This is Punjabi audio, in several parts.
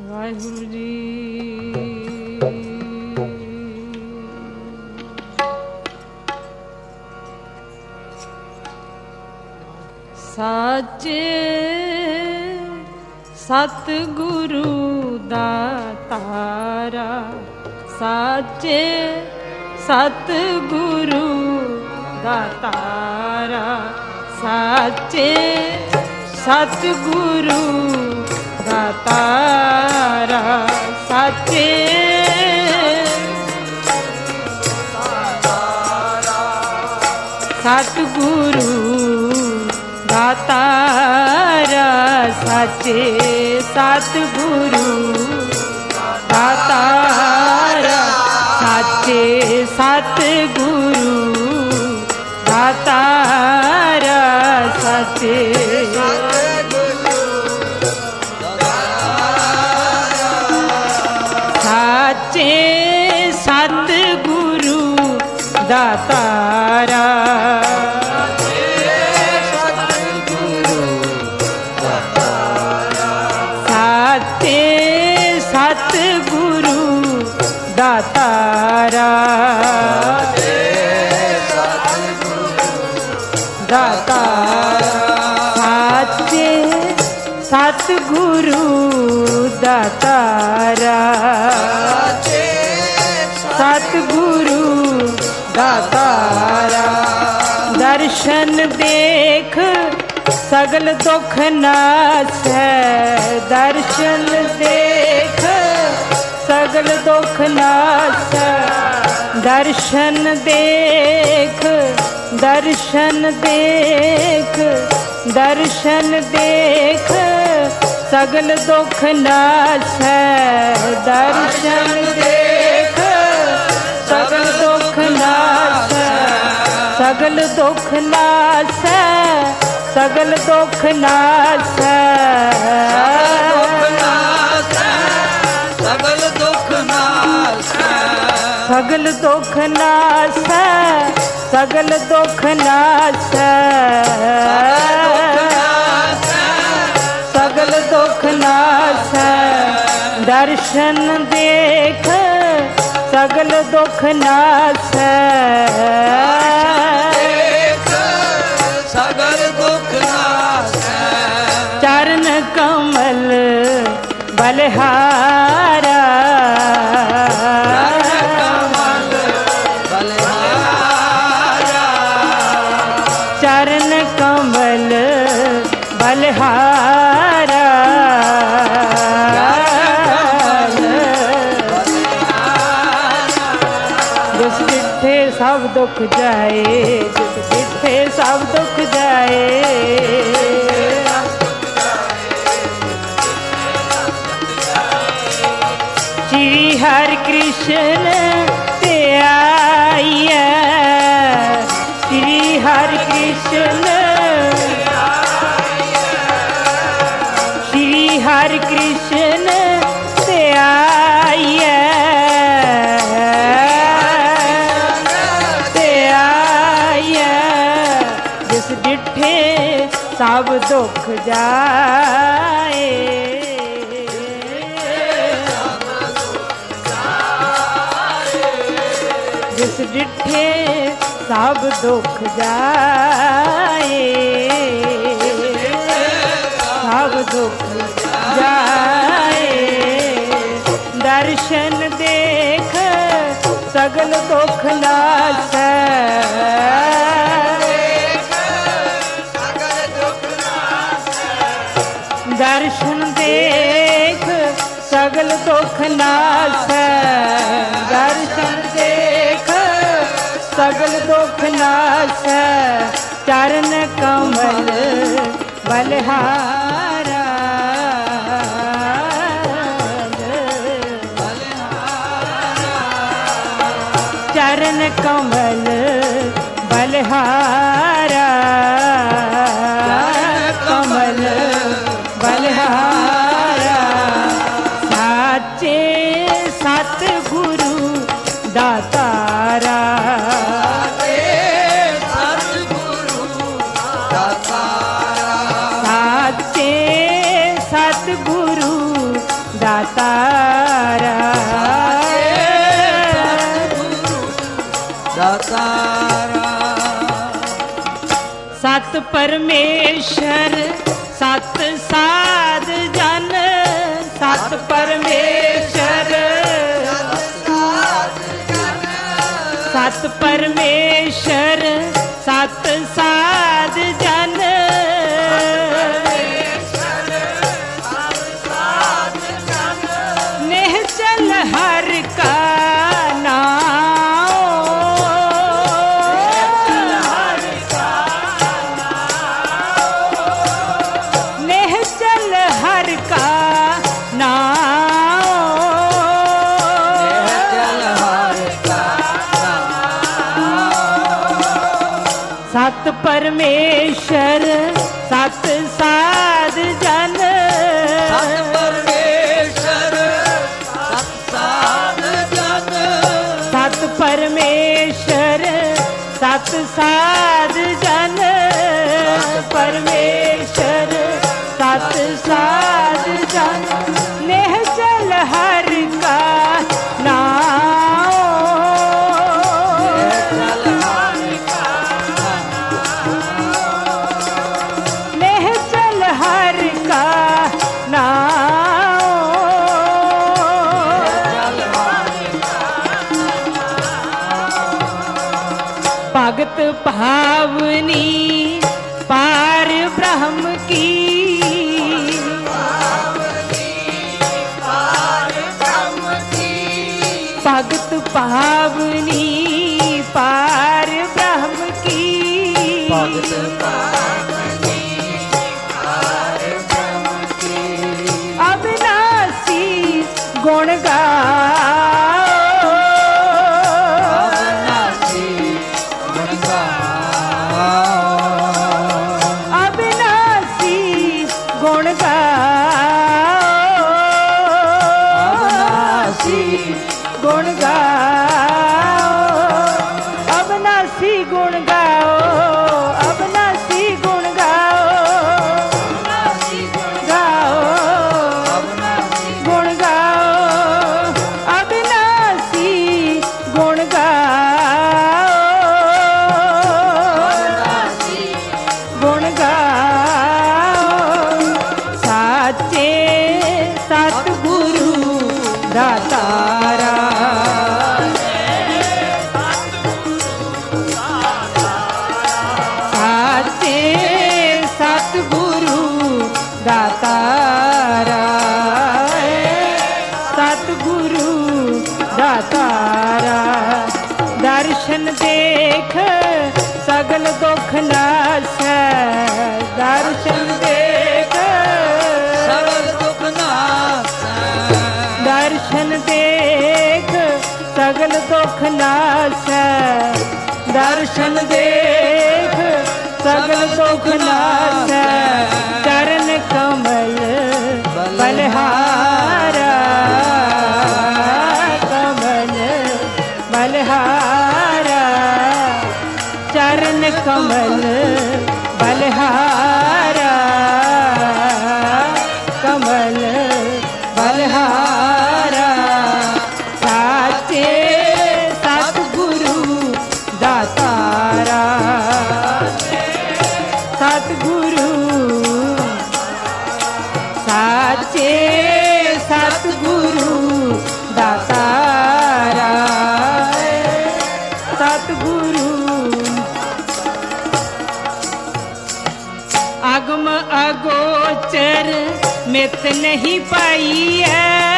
ਵਾਹਿਗੁਰੂ ਜੀ। ਸਾਚੇ ਸਤ ਗੁਰੂ ਦਾਤਾਰਾ ਸਾਚੇ ਸਤ ਗੁਰੂ ਦਾਤਾਰਾ ਸਾਚੇ ਸਤ ਗੁਰੂ ਦਾਤਾਰਾ ਸਾਚੇ ਸਤਿਗੁਰੂ ਦਾਤਾਰਾ ਸਾਚੇ ਸਤਿਗੁਰੂ ਦਾਤਾਰਾ ਸਾਚੇ ਸਤਿਗੁਰੂ ਤਾਰਾ ਸਾਚੇ ਸਤਿਗੁਰੂ ਦਾਤਾਰਾ ਦਾਤਾਰਾ ਸਾਚੇ ਸਤਿਗੁਰੂ ਦਾਤਾਰਾ ਦਾਤਾਰਾ ਦਰਸ਼ਨ ਦੇਖ, ਸਗਲ ਦੁਖ ਨਾਸੈ ਦਰਸ਼ਨ ਦੇਖ, ਸਗਲ ਦੁਖ ਨਾਸੈ ਦਰਸ਼ਨ ਦੇਖ ਦਰਸ਼ਨ ਦੇਖ ਦਰਸ਼ਨ ਦੇਖ, ਸਗਲ ਦੁਖ ਨਾਸੈ ਦਰਸ਼ਨ ਦੇਖ। ਸਗਲ ਦੁਖ ਨਾਸੈ ਸਗਲ ਦੁਖ ਨਾਸੈ ਸਗਲ ਦੁਖ ਨਾਸੈ ਸਗਲ ਦੁਖ ਨਾਸੈ ਸਗਲ ਦੁਖ ਨਾਸੈ ਸਗਲ ਦੁਖ ਨਾਸੈ ਦਰਸ਼ਨ ਦੇਖ ਸਗਲ ਦੁਖ ਨਾਸੈ ਬਲਹਾਰਾ। ਬਲਿਹਾਰਾ ਚਰਨ ਕਮਲ ਬਲਿਹਾਰਾ। ਜਿਸ ਡਿੱਠੇ ਸਭ ਦੁੱਖ ਜਾਏ ਜਿਸ ਕ੍ਰਿਸ਼ਨ ਤੇ ਆਈਐ। ਸ਼੍ਰੀ ਹਰਿ ਕ੍ਰਿਸ਼ਨ ਸ਼੍ਰੀ ਹਰਿ ਕ੍ਰਿਸ਼ਨ ਤੇ ਆਈਐ। ਜਿਸ ਡਿਠੇ ਸਭ ਦੁੱਖ ਜਾਏ। ਸਭ ਦੁੱਖ ਜਾਏ। ਸਭ ਦੁੱਖ ਜਾਏ। ਦਰਸ਼ਨ ਦੇਖ, ਸਗਲ ਦੁੱਖ ਨਾਸੈ। ਦਰਸ਼ਨ ਦੇਖ, ਸਗਲ ਦੁੱਖ ਨਾਸੈ। ਦਰਸ਼ਨ ਸਗਲ ਦੁੱਖ ਨਾਸੈ ਚਰਨ ਕਮਲ ਬਲਹਾਰਾ। ਚਰਨ ਕਮਲ ਬਲਹਾਰਾ। ਕਮਲ ਬਲਹਾਰਾ। ਸਾਚੇ ਸਤ ਗੁਰੂ ਦਾਤਾਰਾ। ਸਤ ਪਰਮੇਸ਼ਰ ਸਤ ਸਾਧ ਜਨ ਸਤ ਪਰਮੇਸ਼ਰ। ਸਤ ਪਰਮੇਸ਼ਰ ਸਤ ਸਾਧ ਜਨ। ਸਤ ਪਰਮੇਸ਼ਰ ਸਤ ਸਾਧ ਜਨ। ਸਤ ਪਰਮੇਸ਼ਰ ਸਤ ਸਾਧ ਜਨ। ਸਤ ਪਰਮੇਸ਼ਰ ਸਤ ਸਾਧ ਜਨ। ਪਰਮੇਸ਼ਰ पावनी पार ब्रह्म की भगत पावनी ਗੁਣ ਗਾਓ। ਅਬਨਾਸੀ ਗੁਣ ਗਾਓ। ਅਬਨਾਸੀ ਗੁਣ दाता दर्शन दे आगम अगोचर मित नहीं पाई है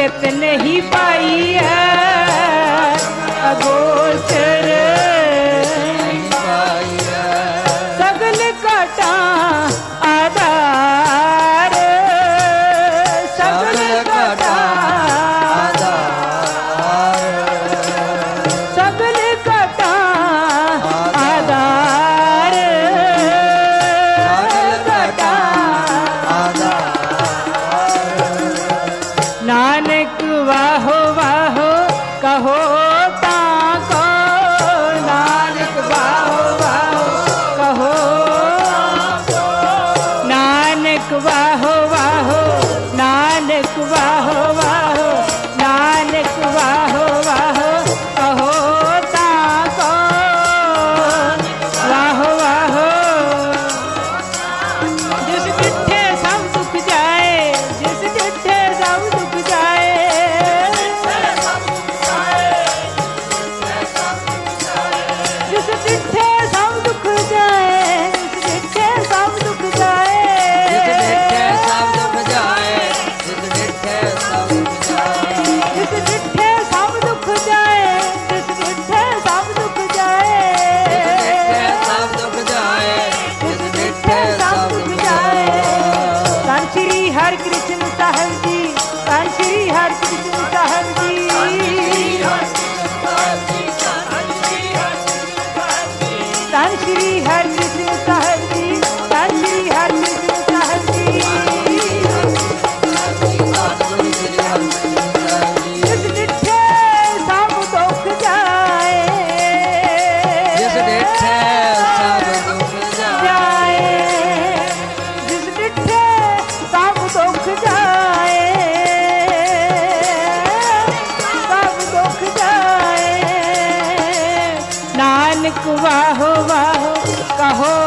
ਬਿਤ ਨਹੀਂ ਨਾਨਕ ਵਾਹੋ ਵਾਹੋ ਨਾਨਕ ਵਾਹੋ ਵਾਹੋ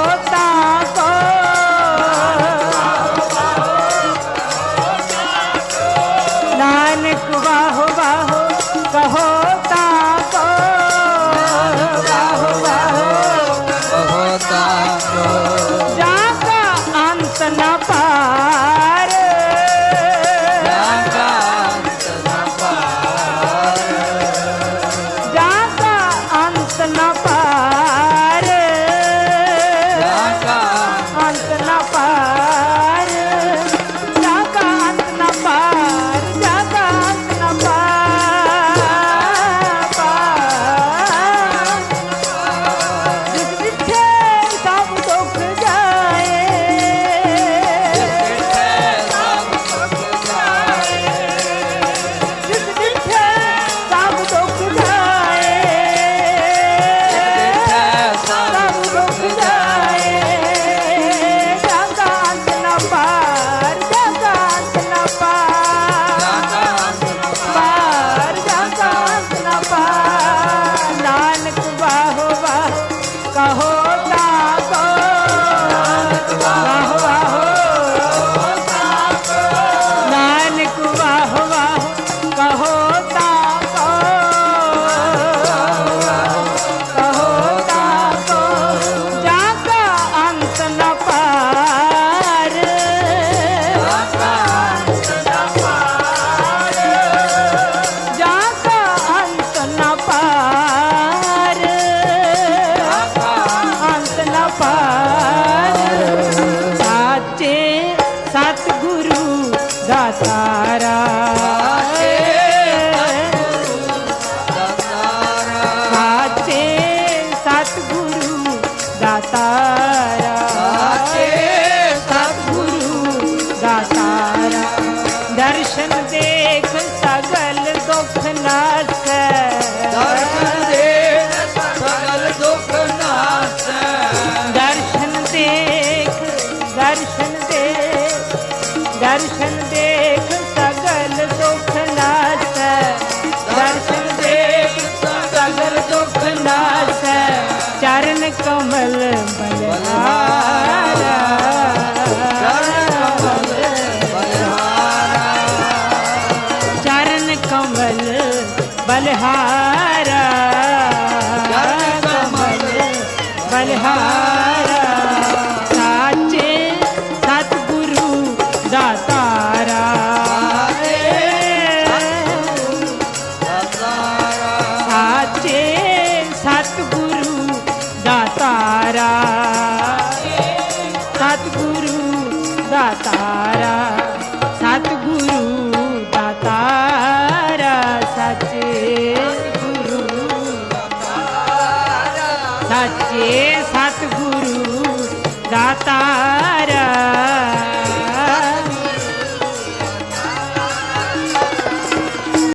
होता